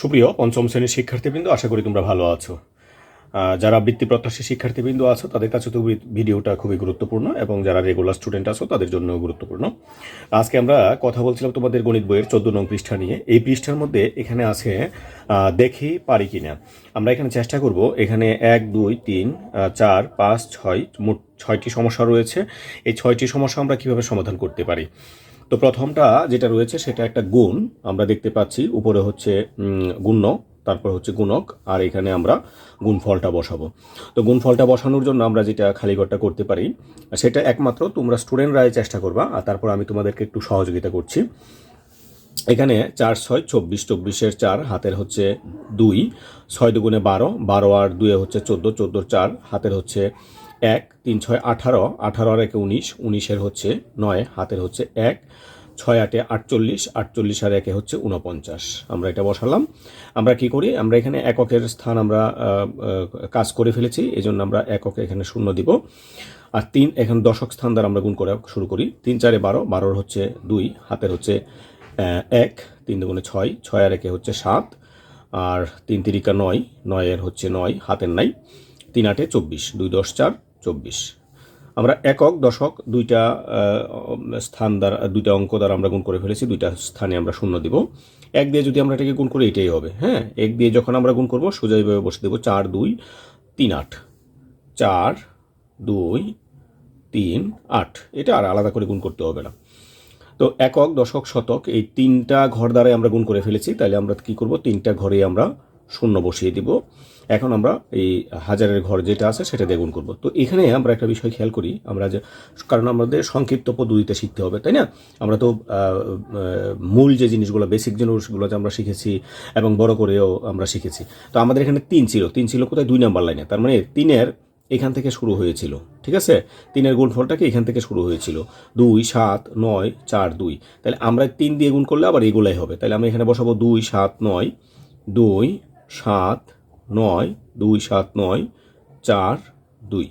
সুপ্রিয় পঞ্চম শ্রেণির শিক্ষার্থীবৃন্দ, আশা করি তোমরা ভালো আছো। যারা বৃত্তি প্রত্যাশী শিক্ষার্থীবৃন্দ আছো, তাদের কাছে তো ভিডিওটা খুবই গুরুত্বপূর্ণ এবং যারা রেগুলার স্টুডেন্ট আছো, তাদের জন্য গুরুত্বপূর্ণ। আজকে আমরা কথা বলছিলাম তোমাদের গণিত বইয়ের চোদ্দ নং পৃষ্ঠা নিয়ে। এই পৃষ্ঠার মধ্যে এখানে আছে দেখি পারি কিনা। আমরা এখানে চেষ্টা করব, এখানে এক, দুই, তিন চার, পাঁচ, ছয়, মোট ছয়টি সমস্যা রয়েছে। এই ছয়টি সমস্যা আমরা কীভাবে সমাধান করতে পারি? তো প্রথমটা যেটা রয়েছে সেটা একটা গুণ আমরা দেখতে পাচ্ছি। উপরে হচ্ছে গুণ্য, তারপর হচ্ছে গুণক, আর এখানে আমরা গুণফলটা বসাবো। তো গুণফলটা বসানোর জন্য আমরা যেটা খালিঘরটা করতে পারি, সেটা একমাত্র তোমরা স্টুডেন্টরাই চেষ্টা করবা, আর তারপর আমি তোমাদেরকে একটু সহযোগিতা করছি। এখানে চার, ছয়, চব্বিশ, চব্বিশের চার, হাতের হচ্ছে দুই, ছয় দুগুণে বারো বারো আর দুয়ে হচ্ছে চোদ্দ, চোদ্দোর চার, হাতের হচ্ছে এক, তিন, ছয়, আঠারো আঠারো আর একে উনিশ, উনিশের হচ্ছে নয়, হাতের হচ্ছে এক, ছয় আটে আটচল্লিশ আটচল্লিশ আর একে হচ্ছে উনপঞ্চাশ আমরা এটা বসালাম। আমরা কি করি? আমরা এখানে এককের স্থান আমরা কাজ করে ফেলেছি এই জন্য আমরা এককে এখানে শূন্য দিব। আর তিন, এখানে দশক স্থান দ্বারা আমরা গুণ করে শুরু করি। তিন, চারে বারো, বারোর হচ্ছে দুই, হাতের হচ্ছে এক, তিন দুগুণে ছয় ছয় আর একে হচ্ছে সাত, আর তিন তিরিকা নয়, নয়ের হচ্ছে নয়, হাতের নাই। তিন আটে চব্বিশ, দুই দশ চার চব্বিশ। আমরা একক, দশক, দুইটা স্থান দ্বারা, দুইটা অঙ্ক দ্বারা আমরা গুণ করে ফেলেছি, দুইটা স্থানে আমরা শূন্য দিব। এক দিয়ে যদি আমরা এটাকে গুণ করি, এটাই হবে হ্যাঁ? এক দিয়ে যখন আমরা গুণ করব, সোজা এইভাবে বসে দেবো, চার, দুই, তিন, আট। চার, দুই, তিন, আট। এটা আর আলাদা করে গুণ করতে হবে না। তো একক, দশক, শতক, এই তিনটা ঘর দ্বারাই আমরা গুণ করে ফেলেছি, তাহলে আমরা কি করব? তিনটা ঘরে আমরা শূন্য বসিয়ে দিব। এখন আমরা এই হাজারের ঘর যেটা আছে সেটা দিয়ে গুণ করব। তো এখানে আমরা একটা বিষয় খেয়াল করি, আমরা যে, কারণ আমাদের সংক্ষিপ্ত পদ্ধতিতে শিখতে হবে, তাই না? আমরা তো মূল যে জিনিসগুলো বেসিক জিনিসগুলো যে আমরা শিখেছি এবং বড় করেও আমরা শিখেছি। তো আমাদের এখানে তিন ছিল তিন ছিল কোথায়? দুই নাম্বার লাইনে। তার মানে তিনের এখান থেকে শুরু হয়েছিল, ঠিক আছে? তিনের গুণফলটাকে এখান থেকে শুরু হয়েছিল। দুই, সাত, নয়, চার, দুই। তাহলে আমরা তিন দিয়ে গুণ করলে আবার এগুলাই হবে। তাহলে আমরা এখানে বসাবো দুই, সাত, নয়, দুই, সাত নয়, দুই, সাত, নয়, চার, দুই।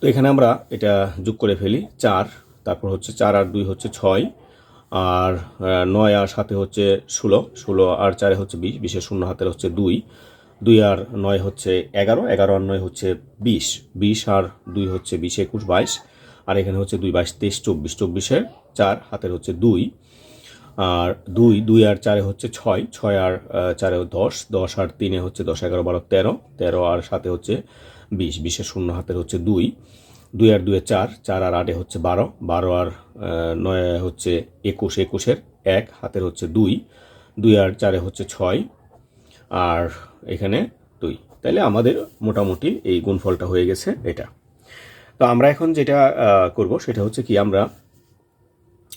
তো এখানে আমরা এটা যোগ করে ফেলি, চার, তারপর হচ্ছে চার আর দুই হচ্ছে ছয়, আর নয় আর সাথে হচ্ছে ষোলো ষোলো আর চারে হচ্ছে বিশ, বিশের শূন্য হাতের হচ্ছে দুই দুই আর নয় হচ্ছে এগারো এগারো আর নয় হচ্ছে বিশ বিশ আর দুই হচ্ছে বিশ, একুশ, বাইশ, আর এখানে হচ্ছে দুই, বাইশ, তেইশ, চব্বিশ, চব্বিশের চার, হাতের হচ্ছে দুই। আর দুই দুই আর চারে হচ্ছে ছয় ছয় আর চারে দশ দশ আর তিনে হচ্ছে দশ, এগারো, বারো, তেরো তেরো আর সাথে হচ্ছে বিশ, বিশের শূন্য হাতের হচ্ছে দুই দুই আর দুয়ে চার চার আর আটে হচ্ছে বারো বারো আর নয় হচ্ছে একুশ, একুশের এক, হাতের হচ্ছে দুই দুই আর চারে হচ্ছে ছয় আর এখানে দুই। তাইলে আমাদের মোটামুটি এই গুণফলটা হয়ে গেছে এটা। তো আমরা এখন যেটা করব সেটা হচ্ছে কি, আমরা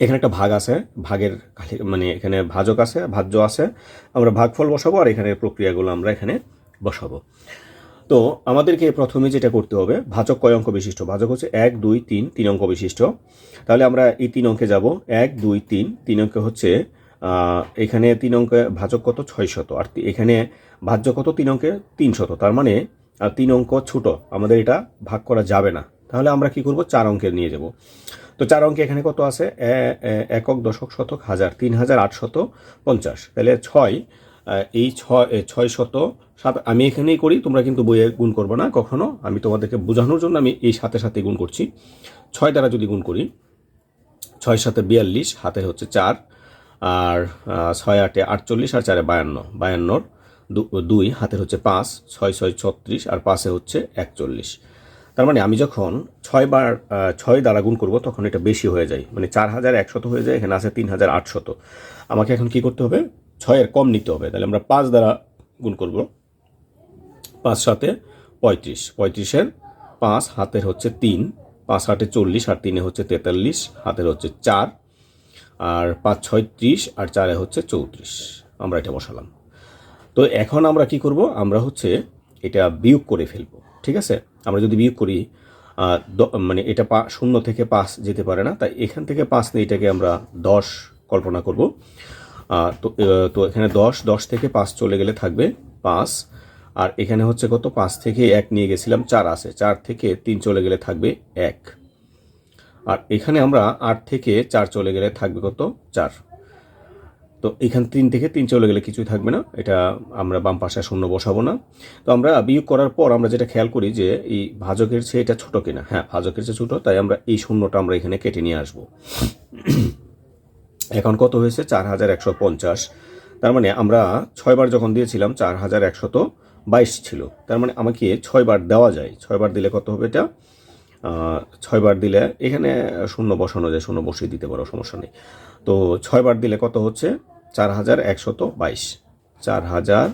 এখানে একটা ভাগ আছে, ভাগের মানে এখানে ভাজক আছে, ভাজ্য আছে। আমরা ভাগফল বসাবো আর এখানে প্রক্রিয়াগুলো আমরা এখানে বসাবো। তো আমাদেরকে প্রথমে যেটা করতে হবে, ভাজক কয় অঙ্ক বিশিষ্ট? ভাজক হচ্ছে এক, দুই, তিন তিন অঙ্ক বিশিষ্ট। তাহলে আমরা এই তিন অঙ্কে যাব। এক, দুই, তিন তিন অঙ্কে হচ্ছে এখানে তিন অঙ্কে ভাজক কত? ছয় শত। আর এখানে ভাজ্য কত? তিন অঙ্কে তিন শত। তার মানে তিন অঙ্ক ছোট। আমাদের এটা ভাগ করা যাবে না। তাহলে আমরা কি করব? চার অঙ্কের নিয়ে যাব। তো চার অঙ্কে এখানে কত আছে? একক, দশক, শতক, হাজার। তিন হাজার আটশত পঞ্চাশ। তাহলে ছয় এই ছয় ছয় শত, সাত, আমি এখানেই করি, তোমরা কিন্তু বইয়ে গুণ করব না, কখনো। আমি তোমাদেরকে বোঝানোর জন্য আমি এই সাথে সাথে গুণ করছি। ছয় দ্বারা যদি গুণ করি, ছয় সাথে বিয়াল্লিশ হাতে হচ্ছে চার, আর ছয় আটে আটচল্লিশ, আর চারে বায়ান্ন। বায়ান্নর দুই, হাতের হচ্ছে পাঁচ, ছয় ছয় ছত্রিশ, আর পাঁচে হচ্ছে একচল্লিশ। তার মানে আমি যখন ছয় বার ছয় দ্বারা গুণ করব, তখন এটা বেশি হয়ে যায়। মানে চার হাজার একশত হয়ে যায়, এখানে আছে তিন হাজার আটশত। আমাকে এখন কি করতে হবে? ছয়ের কম নিতে হবে। তাহলে আমরা পাঁচ দ্বারা গুণ করব। পাঁচ সাথে পঁয়ত্রিশ। পঁয়ত্রিশের পাঁচ, হাতের হচ্ছে তিন। পাঁচ হাতে চল্লিশ, আর তিনে হচ্ছে তেতাল্লিশ, হাতের হচ্ছে চার। আর পাঁচ ছয় ত্রিশ, আর চারে হচ্ছে চৌত্রিশ। আমরা এটা বসালাম। তো এখন আমরা কি করব? আমরা হচ্ছে এটা বিয়োগ করে ফেলব। ঠিক আছে? আমরা যদি বিয়োগ করি মানে এটা পা, শূন্য থেকে পাঁচ যেতে পারে না, তাই এখান থেকে পাঁচ নিয়ে এটাকে আমরা দশ কল্পনা করব। তো তো এখানে দশ দশ থেকে পাঁচ চলে গেলে থাকবে পাঁচ। আর এখানে হচ্ছে কত? পাঁচ থেকে এক নিয়ে গেছিলাম, চার আছে। চার থেকে তিন চলে গেলে থাকবে এক। আর এখানে আমরা আট থেকে চার চলে গেলে থাকবে কত? চার। তো এখান তিন থেকে তিন চলে গেলে কিছুই থাকবে না। এটা আমরা বাম পাশে শূন্য বসাবো না। তো আমরা বিয়োগ করার পর আমরা যেটা খেয়াল করি যে এই ভাজকের চেয়ে এটা ছোট কিনা। হ্যাঁ ভাজকের চেয়ে ছোটো, তাই আমরা এই শূন্যটা আমরা এখানে কেটে নিয়ে আসব। এখন কত হয়েছে? চার হাজার একশো পঞ্চাশ। তার মানে আমরা ছয়বার যখন দিয়েছিলাম, চার হাজার একশত বাইশ ছিল। তার মানে আমাকে ছয়বার দেওয়া যায়। ছয়বার দিলে কত হবে এটা? ছয়বার দিলে এখানে শূন্য বসানো যায়, শূন্য বসিয়ে দিতে পারো, সমস্যা নেই। তো ছয়বার দিলে কত হচ্ছে? চার হাজার একশত বাইশ। চার হাজার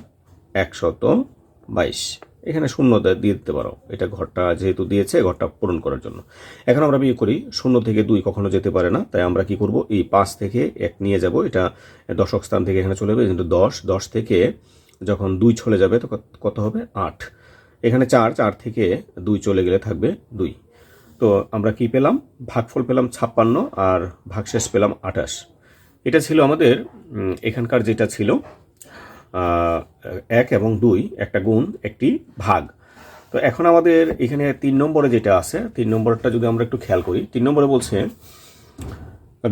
একশত বাইশ। এখানে শূন্য দিয়ে দিতে পারো। এটা ঘরটা যেহেতু দিয়েছে, ঘরটা পূরণ করার জন্য। এখন আমরা বিয়ে করি। শূন্য থেকে দুই কখনো যেতে পারে না। তাই আমরা কি করব? এই পাঁচ থেকে এক নিয়ে যাব। এটা দশক স্থান থেকে এখানে চলে যাবে। কিন্তু দশ দশ থেকে যখন দুই চলে যাবে, তো কত- হবে? আট। এখানে চার চার থেকে দুই চলে গেলে থাকবে দুই। তো আমরা কি পেলাম? ভাগফল পেলাম ছাপ্পান্ন আর ভাগশেষ পেলাম আঠাশ। এটা ছিল আমাদের এখানকার যেটা ছিল এক এবং দুই, একটা গুণ, একটি ভাগ। তো এখন আমাদের এখানে তিন নম্বরে যেটা আছে, তিন নম্বরটা যদি আমরা একটু খেয়াল করি, তিন নম্বরে বলছে,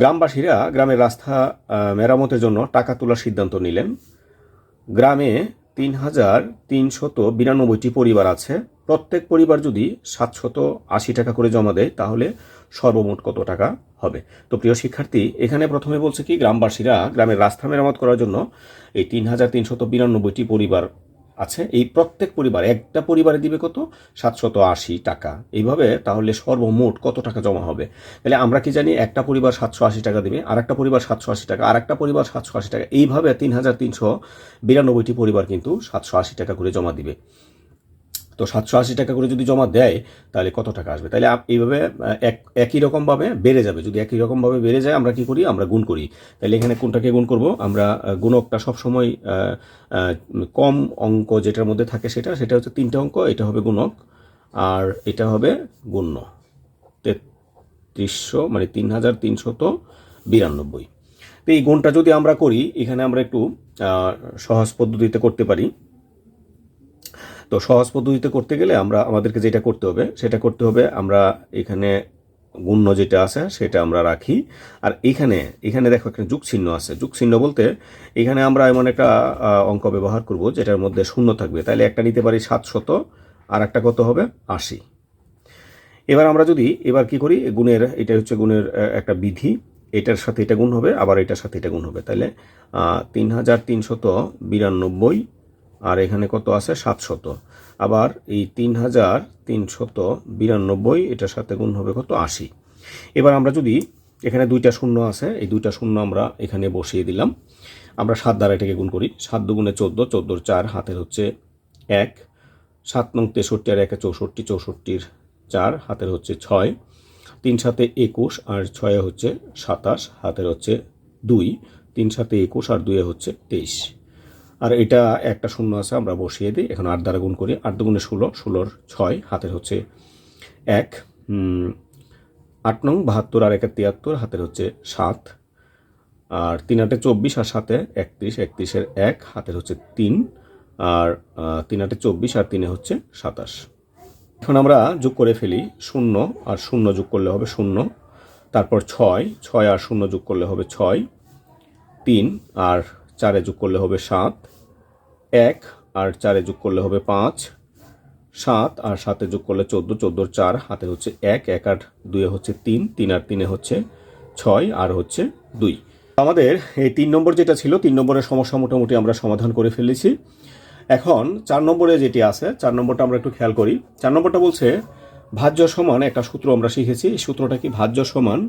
গ্রামবাসীরা গ্রামের রাস্তা মেরামতের জন্য টাকা তোলার সিদ্ধান্ত নিলেন। গ্রামে তিন হাজার তিনশত বিরানব্বইটি পরিবার আছে। প্রত্যেক পরিবার যদি সাতশত আশি টাকা করে জমা দেয়, তাহলে সর্বমোট কত টাকা হবে? তো প্রিয় শিক্ষার্থী, এখানে প্রথমে বলছে কি, গ্রামবাসীরা গ্রামের রাস্তা মেরামত করার জন্য এই তিন হাজার তিনশত বিরানব্বইটি পরিবার আছে। এই প্রত্যেক পরিবার, একটা পরিবারে দিবে কত? সাতশত আশি টাকা। এইভাবে তাহলে সর্বমোট কত টাকা জমা হবে? তাহলে আমরা কি জানি, একটা পরিবার সাতশো আশি টাকা দিবে আর একটা পরিবার সাতশো আশি টাকা আর একটা পরিবার সাতশো আশি টাকা। এইভাবে তিন হাজার তিনশো বিরানব্বইটি পরিবার কিন্তু সাতশো আশি টাকা করে জমা দিবে। তো সাতশো আশি টাকা করে যদি জমা দেয়, তাহলে কত টাকা আসবে? তাহলে এইভাবে এক একই রকমভাবে বেড়ে যাবে। যদি একই রকমভাবে বেড়ে যায়, আমরা কি করি? আমরা গুণ করি। তাহলে এখানে কোনটাকে গুণ করব? আমরা গুণকটা সবসময় কম অঙ্ক যেটার মধ্যে থাকে সেটা সেটা হচ্ছে তিনটে অঙ্ক, এটা হবে গুণক, আর এটা হবে গুণ্য। তেত্রিশশো মানে তিন হাজার তিনশত বিরানব্বই। তো এই গুণটা যদি আমরা করি, এখানে আমরা একটু সহজ পদ্ধতিতে করতে পারি। তো সহজ পদ্ধতিতে করতে গেলে আমরা, আমাদেরকে যেটা করতে হবে, সেটা করতে হবে আমরা এখানে গুণ্য যেটা আছে সেটা আমরা রাখি। আর এখানে এখানে দেখো একটা যুগ চিহ্ন আছে। যুগ চিহ্ন বলতে এখানে আমরা এমন একটা অঙ্ক ব্যবহার করব যেটার মধ্যে শূন্য থাকবে। তাহলে একটা নিতে পারি সাতশত আর একটা কত হবে? আশি। এবার আমরা যদি, এবার কি করি? গুণের, এটা হচ্ছে গুণের একটা বিধি। এটার সাথে এটা গুণ হবে, আবার এটার সাথে এটা গুণ হবে। তাহলে তিন হাজার তিনশত বিরানব্বই আর এখানে কত আছে? সাতশত। আবার এই তিন হাজার তিনশত বিরানব্বই, এটার সাথে গুণ হবে কত? আশি। এবার আমরা যদি এখানে দুইটা শূন্য আছে, এই দুইটা শূন্য আমরা এখানে বসিয়ে দিলাম। আমরা সাত দ্বারা এটাকে গুণ করি। সাত দুগুণে চোদ্দ, চোদ্দোর চার, হাতের হচ্ছে এক। সাত নং তেষট্টি আর একে চৌষট্টি, চৌষট্টির চার, হাতের হচ্ছে ছয়। তিন সাথে একুশ আর ছয়ে হচ্ছে সাতাশ, হাতের হচ্ছে দুই। তিন সাথে একুশ আর দুয়ে হচ্ছে তেইশ। আর এটা একটা শূন্য আছে, আমরা বসিয়ে দিই। এখন আট দ্বারা গুণ করি, আট দুগুণে ষোলো, ষোলোর ছয় হাতের হচ্ছে এক আট নং বাহাত্তর আর একে তিয়াত্তর হাতের হচ্ছে সাত, আর তিন আটে চব্বিশ আর সাথে একত্রিশ, একত্রিশের এক হাতের হচ্ছে তিন, আর তিন আটে চব্বিশ আর তিনে হচ্ছে সাতাশ। এখন আমরা যোগ করে ফেলি, শূন্য আর শূন্য যোগ করলে হবে শূন্য, তারপর ছয় ছয় আর শূন্য যোগ করলে হবে ছয়, তিন, আর চারে যোগ করলে হবে সাত। এক আর চারে যোগ করলে হবে পাঁচ। সাত আর সাতে যোগ করলে চোদ্দ। চোদ্দোর চার হাতে হচ্ছে এক এক আর দুয়ে হচ্ছে তিন তিন আর তিনে হচ্ছে ছয় আর হচ্ছে দুই। আমাদের এই তিন নম্বর যেটা ছিল, তিন নম্বরের সমস্যা মোটামুটি আমরা সমাধান করে ফেলেছি। এখন চার নম্বরে যেটি আছে, চার নম্বরটা আমরা একটু খেয়াল করি। চার নম্বরটা বলছে, ভাজ্য সমান একটা সূত্র আমরা শিখেছি। এই সূত্রটা কি ভাজ্য সমান?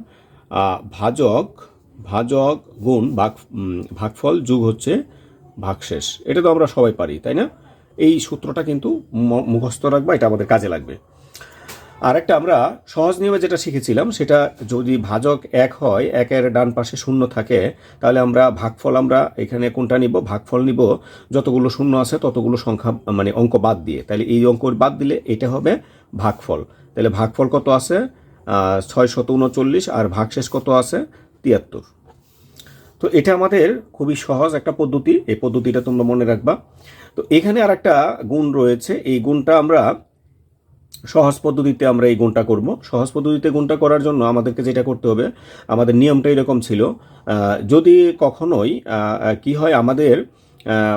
ভাজক ভাজক গুণ ভাগ ভাগফল যুগ হচ্ছে ভাগশেষ। এটা তো আমরা সবাই পারি, তাই না? এই সূত্রটা কিন্তু মুখস্থ রাখবা, এটা আমাদের কাজে লাগবে। আর একটা আমরা সহজ নিয়মে যেটা শিখেছিলাম, সেটা যদি ভাজক এক হয়, একের ডান পাশে শূন্য থাকে, তাহলে আমরা ভাগফল আমরা এখানে কোনটা নিব? ভাগফল নিব। যতগুলো শূন্য আছে, ততগুলো সংখ্যা মানে অঙ্ক বাদ দিয়ে। তাহলে এই অঙ্ক বাদ দিলে এটা হবে ভাগফল। তাহলে ভাগফল কত আছে? ছয় শত উনচল্লিশ, আর ভাগশেষ কত আছে? তিয়াত্তর। তো এটা আমাদের খুবই সহজ একটা পদ্ধতি, এই পদ্ধতিটা তোমরা মনে রাখবা। তো এখানে আর একটা গুণ রয়েছে, এই গুণটা আমরা সহজ পদ্ধতিতে আমরা এই গুণটা করব। সহজ পদ্ধতিতে গুণটা করার জন্য আমাদেরকে যেটা করতে হবে, আমাদের নিয়মটা এরকম ছিল যদি কখনোই কি হয় আমাদের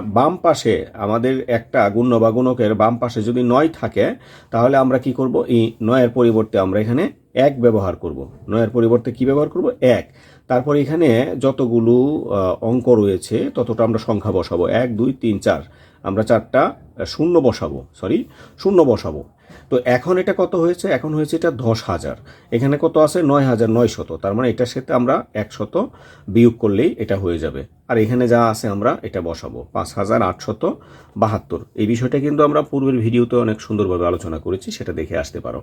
বাম পাশে আমাদের একটা গুণ্য বা গুণকের বাম পাশে যদি নয় থাকে, তাহলে আমরা কি করব? এই নয়ের পরিবর্তে আমরা এখানে এক ব্যবহার করব। নয়ের পরিবর্তে কি ব্যবহার করব? এক। তারপর এখানে যতগুলো অঙ্ক রয়েছে, ততটা আমরা সংখ্যা বসাবো। এক, দুই, তিন, চার। আমরা চারটা শূন্য বসাবো। সরি, শূন্য বসাবো। তো এখন এটা কত হয়েছে? এখন হয়েছে এটা দশ হাজার। এখানে কত আছে? নয় হাজার নয় শত তার মানে এটার সাথে আমরা একশত বিয়োগ করলেই এটা হয়ে যাবে। আর এখানে যা আছে আমরা এটা বসাবো। পাঁচ হাজার আটশত বাহাত্তর। এই বিষয়টা কিন্তু আমরা পূর্বের ভিডিওতে অনেক সুন্দরভাবে আলোচনা করেছি, সেটা দেখে আসতে পারো।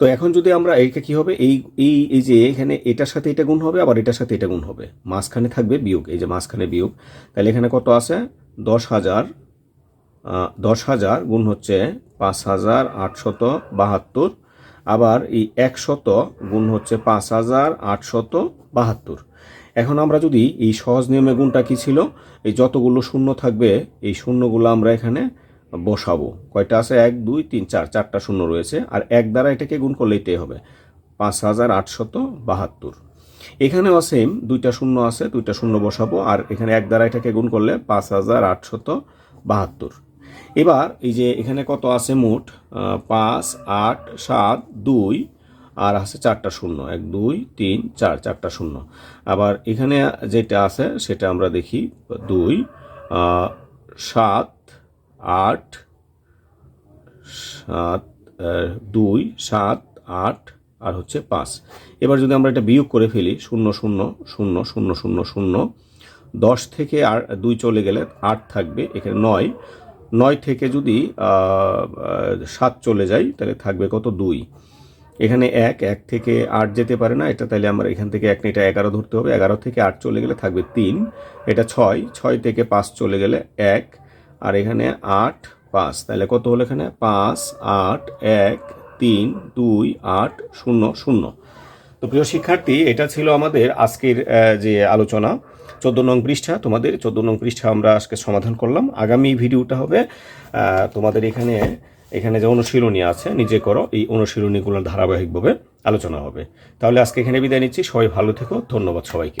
তো এখন যদি আমরা এইটা কি হবে? এই এই এই যে এখানে এটার সাথে এটা গুণ হবে, আবার এটার সাথে এটা গুণ হবে। মাঝখানে থাকবে বিয়োগ। এই যে মাঝখানে বিয়োগ, তাহলে এখানে কত আছে? দশ হাজার দশ হাজার গুণ হচ্ছে পাঁচ হাজার আটশত বাহাত্তর। আবার এই একশত গুণ হচ্ছে পাঁচ হাজার আটশত বাহাত্তর। এখন আমরা যদি এই সহজ নিয়মে গুণটা কি ছিল? এই যতগুলো শূন্য থাকবে, এই শূন্যগুলো আমরা এখানে বসাবো। কয়টা আছে? এক, দুই, তিন, চার। চারটা শূন্য রয়েছে। আর এক দ্বারা এটাকে গুণ করলে এটাই হবে। পাঁচ হাজার আটশত বাহাত্তর। এখানেও সেম দুইটা শূন্য আছে, দুইটা শূন্য বসাবো। আর এখানে এক দ্বারা এটাকে গুণ করলে পাঁচ হাজার আটশত বাহাত্তর। এবার এই যে এখানে কত আছে মোট? পাঁচ, আট, সাত, দুই, আর আছে চারটা শূন্য। এক, দুই, তিন, চার, চারটা শূন্য। আবার এখানে যেটা আছে সেটা আমরা দেখি, দুই সাত, আট, সাত দুই, সাত, আট, আর হচ্ছে পাঁচ। এবার যদি আমরা এটা বিয়োগ করে ফেলি, শূন্য শূন্য শূন্য শূন্য শূন্য শূন্য, দশ থেকে আর দুই চলে গেলে আট থাকবে, এখানে নয়। নয় থেকে যদি সাত চলে যায়, তাহলে থাকবে কত? দুই। এখানে এক এক থেকে আট যেতে পারে না, এটা তাহলে আমরা এখান থেকে এক এটা এগারো ধরতে হবে। এগারো থেকে আট চলে গেলে থাকবে তিন। এটা ছয় ছয় থেকে পাঁচ চলে গেলে এক। আর এখানে আট, পাঁচ, তাহলে কত হলো এখানে? পাঁচ, আট, এক, তিন, দুই, আট, শূন্য শূন্য। তো প্রিয় শিক্ষার্থী, এটা ছিল আমাদের আজকের যে আলোচনা। চোদ্দ নং পৃষ্ঠা, তোমাদের চোদ্দ নং পৃষ্ঠা আমরা আজকে সমাধান করলাম। আগামী ভিডিওটা হবে তোমাদের এখানে এখানে যে অনুশীলনী আছে, নিজে করো, এই অনুশীলনীগুলোর ধারাবাহিকভাবে আলোচনা হবে। তাহলে আজকে এখানে বিদায় নিচ্ছি, সবাই ভালো থেকো, ধন্যবাদ সবাইকে।